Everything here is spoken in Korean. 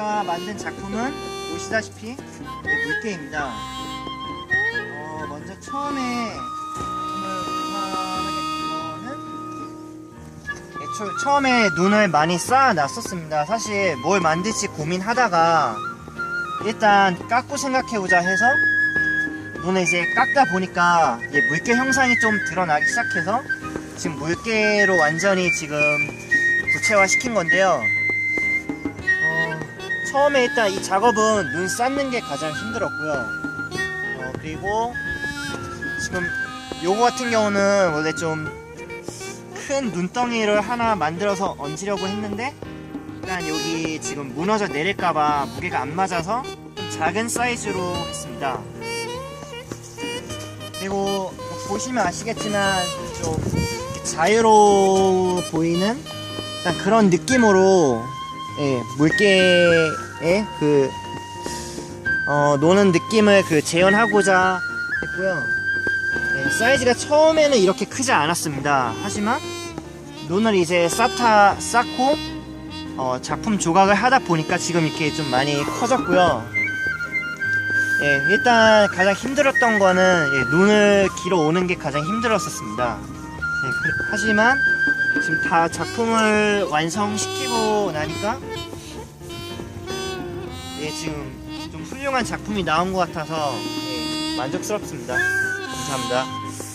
제가 만든 작품은 보시다시피 물개입니다. 어, 먼저 처음에 처음에 눈을 많이 쌓아놨었습니다. 사실 뭘 만들지 고민하다가 일단 깎고 생각해보자 해서 눈을 이제 깎다 보니까 물개 형상이 좀 드러나기 시작해서 지금 물개로 완전히 지금 구체화 시킨 건데요. 어, 처음에 일단 이 작업은 눈 쌓는 게 가장 힘들었고요. 어, 그리고 지금 요거 같은 경우는 원래 좀 큰 눈덩이를 하나 만들어서 얹으려고 했는데 일단 여기 지금 무너져 내릴까봐 무게가 안 맞아서 좀 작은 사이즈로 했습니다. 그리고 보시면 아시겠지만 좀 자유로워 보이는 그런 느낌으로 예, 물개의 그 어, 노는 느낌을 그 재현하고자 했고요. 예, 사이즈가 처음에는 이렇게 크지 않았습니다. 하지만 눈을 이제 쌓다 쌓고 어, 작품 조각을 하다 보니까 지금 이렇게 좀 많이 커졌고요. 예, 일단 가장 힘들었던 거는 예, 눈을 길어 오는 게 가장 힘들었었습니다. 예, 그- 하지만 지금 다 작품을 완성시키고 나니까 예, 지금 좀 훌륭한 작품이 나온 것 같아서 예, 만족스럽습니다. 감사합니다.